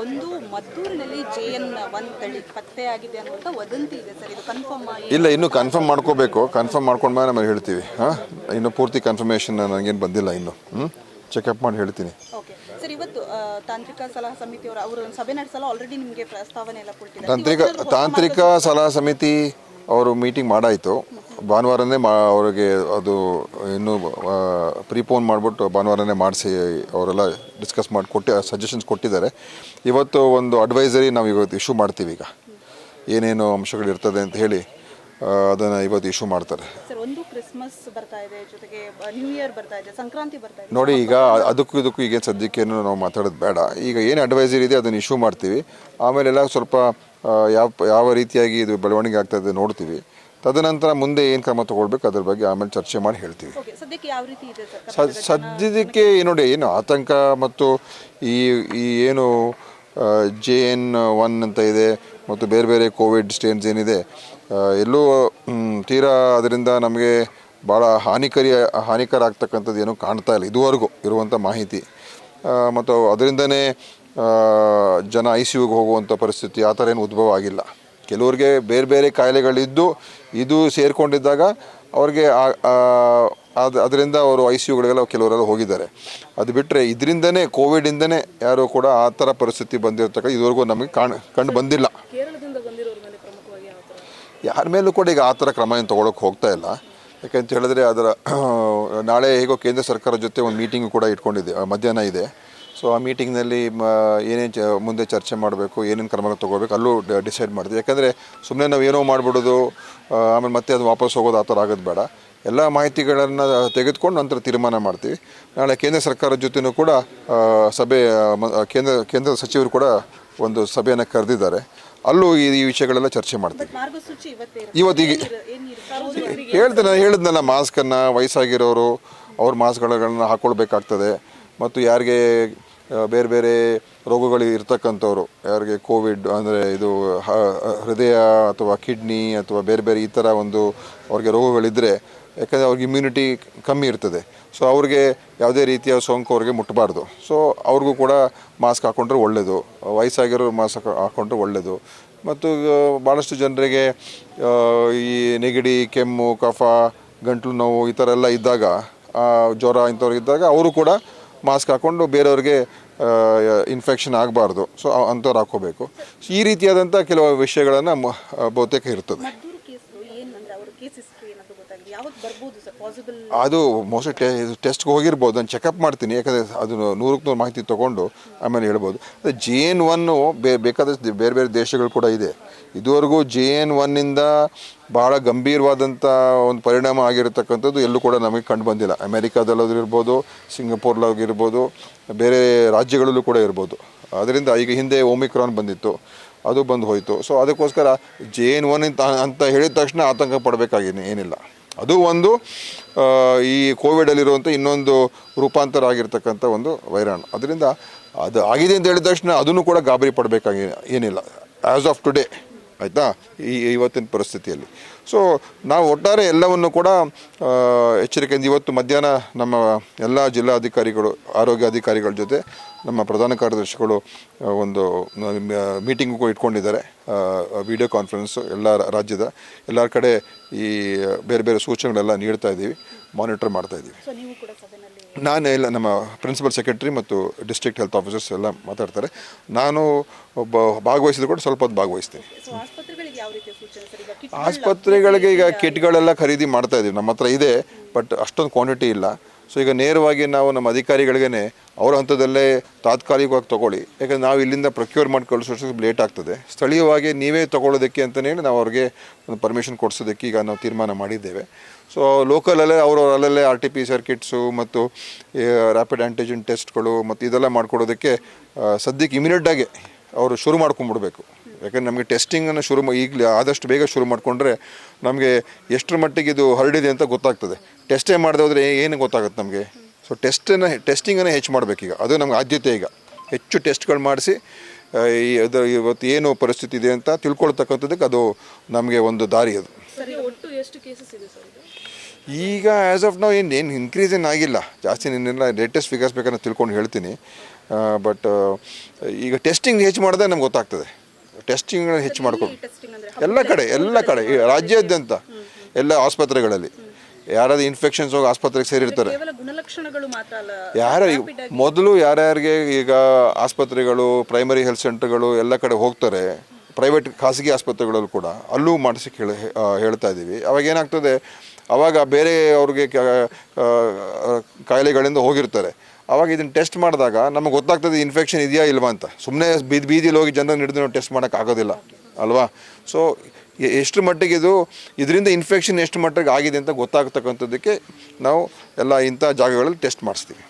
ಒಂದು ಮದ್ದೂರಿನಲ್ಲಿ J N one ತಳಿ ಪತ್ತೆಯಾಗಿದೆ ಅಂತ ವದಂತಿ ಇದೆ ಸರ್. ಇದು ಕನ್ಫರ್ಮ್ ಇಲ್ಲ ಇನ್ನು ಕನ್ಫರ್ಮ್ ಮಾಡ್ಕೋಬೇಕು. ಕನ್ಫರ್ಮ್ ಮಾಡ್ಕೊಂಡ್ಮೇಲೆ ನಮಗೆ ಹೇಳ್ತೀವಿ. ಹಾಂ? ಇನ್ನು ಪೂರ್ತಿ ಕನ್ಫರ್ಮೇಶನ್ ನನಗೇನು ಬಂದಿಲ್ಲ ಇನ್ನು. ಹ್ಞೂ ಚೆಕಪ್ ಮಾಡಿ ಹೇಳ್ತೀನಿ. ಓಕೆ ಸರ್ ಇವತ್ತು ತಾಂತ್ರಿಕ ಸಲಹಾ ಸಮಿತಿಯವರು ಅವರು ಸಭೆ ನಡೆಸಲು ಆಲ್ರೆಡಿ ನಿಮಗೆ ಪ್ರಸ್ತಾವನೆ ಎಲ್ಲ ಕೊಟ್ಟಿದ್ದಾರೆ. ತಾಂತ್ರಿಕ ತಾಂತ್ರಿಕ ಸಲಹಾ ಸಮಿತಿ ಅವರು ಮೀಟಿಂಗ್ ಮಾಡಾಯಿತು. ಭಾನುವಾರನೇ ಮಾ ಅವರಿಗೆ ಅದು ಇನ್ನೂ ಪ್ರೀಪೋನ್ ಮಾಡಿಬಿಟ್ಟು ಭಾನುವಾರನೇ ಮಾಡಿಸಿ ಅವರೆಲ್ಲ ಡಿಸ್ಕಸ್ ಮಾಡಿ ಕೊಟ್ಟು ಸಜೆಷನ್ಸ್ ಕೊಟ್ಟಿದ್ದಾರೆ. ಇವತ್ತು ಒಂದು ಅಡ್ವೈಸರಿ ನಾವು ಇವತ್ತು ಇಶ್ಯೂ ಮಾಡ್ತೀವಿ ಈಗ. ಏನೇನು ಅಂಶಗಳಿರ್ತದೆ ಅಂತ ಹೇಳಿ ಅದನ್ನು ಇವತ್ತು ಇಶ್ಯೂ ಮಾಡ್ತಾರೆ. ಸರ್ ಒಂದು ಕ್ರಿಸ್ಮಸ್ ಬರ್ತಾ ಇದೆ ಜೊತೆಗೆ ನ್ಯೂ ಇಯರ್ ಬರ್ತಾ ಇದೆ ಸಂಕ್ರಾಂತಿ ಬರ್ತಾ ಇದೆ. ನೋಡಿ ಈಗ ಅದಕ್ಕೂ ಇದಕ್ಕೂ ಈಗ ಸದ್ಯಕ್ಕೇನು ನಾವು ಮಾತಾಡೋದು ಬೇಡ. ಈಗ ಏನು ಅಡ್ವೈಸರಿ ಇದೆ ಅದನ್ನು ಇಶ್ಯೂ ಮಾಡ್ತೀವಿ. ಆಮೇಲೆಲ್ಲ ಸ್ವಲ್ಪ ಯಾವ ಯಾವ ರೀತಿಯಾಗಿ ಇದು ಬೆಳವಣಿಗೆ ಆಗ್ತದೆ ನೋಡ್ತೀವಿ. ತದನಂತರ ಮುಂದೆ ಏನು ಕ್ರಮ ತಗೊಳ್ಬೇಕು ಅದ್ರ ಬಗ್ಗೆ ಆಮೇಲೆ ಚರ್ಚೆ ಮಾಡಿ ಹೇಳ್ತೀವಿ. ಸದ್ಯಕ್ಕೆ ಸದ್ಯದಕ್ಕೆ ನೋಡಿ ಏನು ಆತಂಕ ಮತ್ತು ಈ ಈ ಏನು ಜೆ ಎನ್ ಒನ್ ಅಂತ ಇದೆ ಮತ್ತು ಬೇರೆ ಬೇರೆ ಕೋವಿಡ್ ಸ್ಟೇನ್ಸ್ ಏನಿದೆ ಎಲ್ಲೂ ತೀರಾ ಅದರಿಂದ ನಮಗೆ ಭಾಳ ಹಾನಿಕರಿ ಹಾನಿಕರ ಆಗ್ತಕ್ಕಂಥದ್ದು ಏನೂ ಕಾಣ್ತಾ ಇಲ್ಲ ಇದುವರೆಗೂ ಇರುವಂಥ ಮಾಹಿತಿ. ಮತ್ತು ಅದರಿಂದನೇ ಜನ ಐ ಸಿ ಯುಗೆ ಹೋಗುವಂಥ ಪರಿಸ್ಥಿತಿ ಆ ಥರ ಏನು ಉದ್ಭವ ಆಗಿಲ್ಲ. ಕೆಲವ್ರಿಗೆ ಬೇರೆ ಬೇರೆ ಕಾಯಿಲೆಗಳಿದ್ದು ಇದು ಸೇರಿಕೊಂಡಿದ್ದಾಗ ಅವ್ರಿಗೆ ಅದು ಅದರಿಂದ ಅವರು ಐ ಸಿ ಯುಗಳಿಗೆಲ್ಲ ಕೆಲವರೆಲ್ಲ ಹೋಗಿದ್ದಾರೆ. ಅದು ಬಿಟ್ಟರೆ ಇದರಿಂದನೇ ಕೋವಿಡಿಂದನೇ ಯಾರೂ ಕೂಡ ಆ ಥರ ಪರಿಸ್ಥಿತಿ ಬಂದಿರತಕ್ಕ ಇದುವರೆಗೂ ನಮಗೆ ಕಾಣ್ ಕಂಡು ಬಂದಿಲ್ಲ. ಯಾರ ಮೇಲೂ ಕೂಡ ಈಗ ಆ ಥರ ಕ್ರಮ ಏನು ತೊಗೊಳಕ್ಕೆ ಹೋಗ್ತಾ ಇಲ್ಲ. ಯಾಕೆಂತ ಹೇಳಿದ್ರೆ ಅದರ ನಾಳೆ ಹೇಗೋ ಕೇಂದ್ರ ಸರ್ಕಾರದ ಜೊತೆ ಒಂದು ಮೀಟಿಂಗ್ ಕೂಡ ಇಟ್ಕೊಂಡಿದೆ ಮಧ್ಯಾಹ್ನ ಇದೆ. ಸೊ ಆ ಮೀಟಿಂಗ್ನಲ್ಲಿ ಏನೇನು ಚ ಮುಂದೆ ಚರ್ಚೆ ಮಾಡಬೇಕು ಏನೇನು ಕ್ರಮಗಳು ತೊಗೋಬೇಕು ಅಲ್ಲೂ ಡಿಸೈಡ್ ಮಾಡ್ತೀವಿ. ಯಾಕಂದರೆ ಸುಮ್ಮನೆ ನಾವು ಏನೋ ಮಾಡಿಬಿಡೋದು ಆಮೇಲೆ ಮತ್ತೆ ಅದು ವಾಪಸ್ ಹೋಗೋದು ಆ ಥರ ಆಗೋದು ಬೇಡ. ಎಲ್ಲ ಮಾಹಿತಿಗಳನ್ನು ತೆಗೆದುಕೊಂಡು ನಂತರ ತೀರ್ಮಾನ ಮಾಡ್ತೀವಿ. ನಾಳೆ ಕೇಂದ್ರ ಸರ್ಕಾರದ ಜೊತೆನೂ ಕೂಡ ಸಭೆ ಕೇಂದ್ರ ಕೇಂದ್ರ ಸಚಿವರು ಕೂಡ ಒಂದು ಸಭೆಯನ್ನು ಕರೆದಿದ್ದಾರೆ. ಅಲ್ಲೂ ಈ ಈ ವಿಷಯಗಳೆಲ್ಲ ಚರ್ಚೆ ಮಾಡ್ತೀವಿ. ಇವತ್ತಿಗೆ ಹೇಳ್ದೆ ನಾನು ಹೇಳಿದ್ನಲ್ಲ ಮಾಸ್ಕನ್ನು ವಯಸ್ಸಾಗಿರೋರು ಅವ್ರ ಮಾಸ್ಕ್ಗಳನ್ನು ಹಾಕ್ಕೊಳ್ಬೇಕಾಗ್ತದೆ ಮತ್ತು ಯಾರಿಗೆ ಬೇರೆ ಬೇರೆ ರೋಗಗಳು ಇರ್ತಕ್ಕಂಥವ್ರು. ಯಾರಿಗೆ ಕೋವಿಡ್ ಅಂದರೆ ಇದು ಹೃದಯ ಅಥವಾ ಕಿಡ್ನಿ ಅಥವಾ ಬೇರೆ ಬೇರೆ ಈ ಥರ ಒಂದು ಅವ್ರಿಗೆ ರೋಗಗಳಿದ್ದರೆ ಯಾಕಂದರೆ ಅವ್ರಿಗೆ ಇಮ್ಯುನಿಟಿ ಕಮ್ಮಿ ಇರ್ತದೆ. ಸೊ ಅವ್ರಿಗೆ ಯಾವುದೇ ರೀತಿಯ ಸೋಂಕು ಅವ್ರಿಗೆ ಮುಟ್ಟಬಾರ್ದು ಸೊ ಅವ್ರಿಗೂ ಕೂಡ ಮಾಸ್ಕ್ ಹಾಕ್ಕೊಂಡ್ರೆ ಒಳ್ಳೆಯದು ವಯಸ್ಸಾಗಿರೋರು ಮಾಸ್ಕ್ ಹಾಕ್ಕೊಂಡ್ರೆ ಒಳ್ಳೆಯದು ಮತ್ತು ಭಾಳಷ್ಟು ಜನರಿಗೆ ಈ ನೆಗಡಿ, ಕೆಮ್ಮು, ಕಫ, ಗಂಟಲು ನೋವು ಈ ಥರ ಎಲ್ಲ ಇದ್ದಾಗ ಜ್ವರ ಇಂಥವ್ರು ಇದ್ದಾಗ, ಅವರು ಕೂಡ ಮಾಸ್ಕ್ ಹಾಕ್ಕೊಂಡು ಬೇರೆಯವ್ರಿಗೆ ಇನ್ಫೆಕ್ಷನ್ ಆಗಬಾರ್ದು. ಸೊ ಅಂಥವ್ರು ಹಾಕ್ಕೋಬೇಕು. ಈ ರೀತಿಯಾದಂಥ ಕೆಲವು ವಿಷಯಗಳನ್ನು ಬಹುತೇಕ ಇರ್ತದೆ. ಅದು ಮೋಸ್ಟ್ಲಿ ಟೆ ಟೆಸ್ಟ್ಗೆ ಹೋಗಿರ್ಬೋದು, ನಾನು ಚೆಕಪ್ ಮಾಡ್ತೀನಿ. ಯಾಕಂದರೆ ಅದು ನೂರಕ್ಕೆ ನೂರು ಮಾಹಿತಿ ತೊಗೊಂಡು ಆಮೇಲೆ ಹೇಳ್ಬೋದು. ಅದು ಜೆ ಎನ್ ಒನ್ನು ಬೇ ಬೇಕಾದಷ್ಟು ಬೇರೆ ಬೇರೆ ದೇಶಗಳು ಕೂಡ ಇದೆ. ಇದುವರೆಗೂ ಜೆ ಎನ್ ಒನ್ನಿಂದ ಬಹಳ ಗಂಭೀರವಾದಂಥ ಒಂದು ಪರಿಣಾಮ ಆಗಿರತಕ್ಕಂಥದ್ದು ಎಲ್ಲೂ ಕೂಡ ನಮಗೆ ಕಂಡು ಬಂದಿಲ್ಲ. ಅಮೆರಿಕಾದಲ್ಲಾದ್ರೂ ಸಿಂಗಪೂರ್ಲಾಗಿರ್ಬೋದು, ಬೇರೆ ರಾಜ್ಯಗಳಲ್ಲೂ ಕೂಡ ಇರ್ಬೋದು. ಅದರಿಂದ ಈಗ ಹಿಂದೆ ಓಮಿಕ್ರಾನ್ ಬಂದಿತ್ತು. ಅದು ಬಂದು ಹೋಯಿತು. ಸೊ ಅದಕ್ಕೋಸ್ಕರ ಜೆ ಎನ್ ಒನ್ ಅಂತ ಅಂತ ಹೇಳಿದ ತಕ್ಷಣ ಆತಂಕ ಪಡಬೇಕಾಗಿದೆ, ಏನಿಲ್ಲ. ಅದು ಒಂದು ಈ ಕೋವಿಡಲ್ಲಿರುವಂಥ ಇನ್ನೊಂದು ರೂಪಾಂತರ ಆಗಿರ್ತಕ್ಕಂಥ ಒಂದು ವೈರಾಣು. ಅದರಿಂದ ಅದು ಆಗಿದೆ ಅಂತ ಹೇಳಿದ ತಕ್ಷಣ ಅದನ್ನು ಕೂಡ ಗಾಬರಿ ಪಡಬೇಕಾಗಿ ಏನಿಲ್ಲ. ಆ್ಯಸ್ ಆಫ್ ಟುಡೇ ಆಯಿತಾ? ಈ ಇವತ್ತಿನ ಪರಿಸ್ಥಿತಿಯಲ್ಲಿ. ಸೊ ನಾವು ಒಟ್ಟಾರೆ ಎಲ್ಲವನ್ನು ಕೂಡ ಎಚ್ಚರಿಕೆಯಿಂದ ಇವತ್ತು ಮಧ್ಯಾಹ್ನ ನಮ್ಮ ಎಲ್ಲ ಜಿಲ್ಲಾಧಿಕಾರಿಗಳು, ಆರೋಗ್ಯ ಅಧಿಕಾರಿಗಳ ಜೊತೆ ನಮ್ಮ ಪ್ರಧಾನ ಕಾರ್ಯದರ್ಶಿಗಳು ಒಂದು ಮೀಟಿಂಗ್ ಕೂಡ ಇಟ್ಕೊಂಡಿದ್ದಾರೆ. ವಿಡಿಯೋ ಕಾನ್ಫರೆನ್ಸು ಎಲ್ಲ ರಾಜ್ಯದ ಎಲ್ಲರ ಕಡೆ ಈ ಬೇರೆ ಬೇರೆ ಸೂಚನೆಗಳೆಲ್ಲ ನೀಡ್ತಾ ಇದ್ದೀವಿ, ಮಾನಿಟರ್ ಮಾಡ್ತಾ ಇದ್ದೀವಿ. ಇಲ್ಲ ನಾನು ಎಲ್ಲ ನಮ್ಮ ಪ್ರಿನ್ಸಿಪಲ್ ಸೆಕ್ರೆಟರಿ ಮತ್ತು ಡಿಸ್ಟ್ರಿಕ್ಟ್ ಹೆಲ್ತ್ ಆಫೀಸರ್ಸ್ ಎಲ್ಲ ಮಾತಾಡ್ತಾರೆ. ನಾನು ಒಬ್ಬ ಭಾಗವಹಿಸಿದ್ರು ಕೂಡ ಸ್ವಲ್ಪ ಹೊತ್ತು ಭಾಗವಹಿಸ್ತೀನಿ. ಈಗ ಆಸ್ಪತ್ರೆಗಳಿಗೆ ಈಗ ಕಿಟ್ಗಳೆಲ್ಲ ಖರೀದಿ ಮಾಡ್ತಾ ಇದ್ದೀವಿ. ನಮ್ಮ ಹತ್ರ ಇದೆ ಬಟ್ ಅಷ್ಟೊಂದು ಕ್ವಾಂಟಿಟಿ ಇಲ್ಲ. ಸೊ ಈಗ ನೇರವಾಗಿ ನಾವು ನಮ್ಮ ಅಧಿಕಾರಿಗಳಿಗೇ ಅವರ ಹಂತದಲ್ಲೇ ತಾತ್ಕಾಲಿಕವಾಗಿ ತಗೊಳ್ಳಿ. ಯಾಕಂದ್ರೆ ನಾವು ಇಲ್ಲಿಂದ ಪ್ರೊಕ್ಯೂರ್ ಮಾಡಿ ಕಳಿಸೋಷ್ಟು ಲೇಟ್ ಆಗ್ತದೆ. ಸ್ಥಳೀಯವಾಗಿ ನೀವೇ ತಗೊಳ್ಳೋದಕ್ಕೆ ಅಂತಲೇ ನಾವು ಅವ್ರಿಗೆ ಒಂದು ಪರ್ಮಿಷನ್ ಕೊಡಿಸೋದಕ್ಕೆ ಈಗ ನಾವು ತೀರ್ಮಾನ ಮಾಡಿದ್ದೇವೆ. ಸೊ ಲೋಕಲಲ್ಲೇ ಅವರು ಅಲ್ಲಲ್ಲೇ R T P C R kits ಮತ್ತು ರ್ಯಾಪಿಡ್ ಆ್ಯಂಟಿಜನ್ ಟೆಸ್ಟ್ಗಳು ಮತ್ತು ಇದೆಲ್ಲ ಮಾಡ್ಕೊಡೋದಕ್ಕೆ ಸದ್ಯಕ್ಕೆ ಇಮಿಡಿಯೇಟಾಗಿ ಅವರು ಶುರು ಮಾಡ್ಕೊಂಡ್ಬಿಡ್ಬೇಕು ಯಾಕಂದ್ರೆ ನಮಗೆ ಟೆಸ್ಟಿಂಗನ್ನು ಶುರು ಈಗಲೇ ಆದಷ್ಟು ಬೇಗ ಶುರು ಮಾಡಿಕೊಂಡ್ರೆ ನಮಗೆ ಎಷ್ಟರ ಮಟ್ಟಿಗೆ ಇದು ಹರಡಿದೆ ಅಂತ ಗೊತ್ತಾಗ್ತದೆ. ಟೆಸ್ಟೇ ಮಾಡದೆ ಹೋದರೆ ಏನು ಗೊತ್ತಾಗುತ್ತೆ ನಮಗೆ? ಸೊ ಟೆಸ್ಟನ್ನು ಟೆಸ್ಟಿಂಗನ್ನು ಹೆಚ್ಚು ಮಾಡಬೇಕೀಗ. ಅದು ನಮ್ಗೆ ಆದ್ಯತೆ ಈಗ. ಹೆಚ್ಚು ಟೆಸ್ಟ್ಗಳು ಮಾಡಿಸಿ ಈ ಅದು ಇವತ್ತು ಏನು ಪರಿಸ್ಥಿತಿ ಇದೆ ಅಂತ ತಿಳ್ಕೊಳ್ತಕ್ಕಂಥದ್ದಕ್ಕೆ ಅದು ನಮಗೆ ಒಂದು ದಾರಿ ಅದು. ಈಗ ಆ್ಯಸ್ ಆಫ್ ನಾವು ಏನು ಏನು ಇನ್ಕ್ರೀಸ್ ಏನು ಆಗಿಲ್ಲ. ಜಾಸ್ತಿ ನಿನ್ನೆಲ್ಲ ಲೇಟೆಸ್ಟ್ ಫಿಗರ್ಸ್ ಬೇಕಂತ ತಿಳ್ಕೊಂಡು ಹೇಳ್ತೀನಿ. ಬಟ್ ಈಗ ಟೆಸ್ಟಿಂಗ್ ಹೆಚ್ಚು ಮಾಡಿದ್ರೆ ನಮ್ಗೆ ಗೊತ್ತಾಗ್ತದೆ. ಟೆಸ್ಟಿಂಗ್ ಹೆಚ್ಚು ಮಾಡ್ಕೊಂಡು ಎಲ್ಲ ಕಡೆ ಎಲ್ಲ ಕಡೆ ಈ ರಾಜ್ಯಾದ್ಯಂತ ಎಲ್ಲ ಆಸ್ಪತ್ರೆಗಳಲ್ಲಿ. ಯಾರಾದ್ರೂ ಇನ್ಫೆಕ್ಷನ್ಸ್ ಹೋಗಿ ಆಸ್ಪತ್ರೆಗೆ ಸೇರಿರ್ತಾರೆ. ಕೇವಲ ಗುಣಲಕ್ಷಣಗಳು ಮಾತ್ರ ಅಲ್ಲ ಯಾರ ಮೊದಲು ಯಾರ್ಯಾರಿಗೆ ಈಗ ಆಸ್ಪತ್ರೆಗಳು ಪ್ರೈಮರಿ ಹೆಲ್ತ್ ಸೆಂಟರ್ಗಳು ಎಲ್ಲ ಕಡೆ ಹೋಗ್ತಾರೆ ಪ್ರೈವೇಟ್ ಖಾಸಗಿ ಆಸ್ಪತ್ರೆಗಳಲ್ಲೂ ಕೂಡ ಅಲ್ಲೂ ಮಾಡಿಸಿ ಹೇಳಿ ಹೇಳ್ತಾ ಇದ್ದೀವಿ. ಅವಾಗ ಏನಾಗ್ತದೆ ಅವಾಗ ಬೇರೆ ಅವ್ರಿಗೆ ಕಾಯಿಲೆಗಳಿಂದ ಹೋಗಿರ್ತಾರೆ. ಅವಾಗ ಇದನ್ನು ಟೆಸ್ಟ್ ಮಾಡಿದಾಗ ನಮಗೆ ಗೊತ್ತಾಗ್ತದೆ ಇನ್ಫೆಕ್ಷನ್ ಇದೆಯಾ ಇಲ್ವಾ ಅಂತ. ಸುಮ್ಮನೆ ಬೀದಿ ಬೀದಿಲಿ ಹೋಗಿ ಜನರನ್ನು ಹಿಡಿದು ನಾವು ಟೆಸ್ಟ್ ಮಾಡೋಕ್ಕಾಗೋದಿಲ್ಲ ಅಲ್ವಾ? ಸೊ ಎಷ್ಟು ಮಟ್ಟಿಗೆ ಇದು ಇದರಿಂದ ಇನ್ಫೆಕ್ಷನ್ ಎಷ್ಟು ಮಟ್ಟಿಗೆ ಆಗಿದೆ ಅಂತ ಗೊತ್ತಾಗ್ತಕ್ಕಂಥದ್ದಕ್ಕೆ ನಾವು ಎಲ್ಲ ಇಂಥ ಜಾಗಗಳಲ್ಲಿ ಟೆಸ್ಟ್ ಮಾಡಿಸ್ತೀವಿ.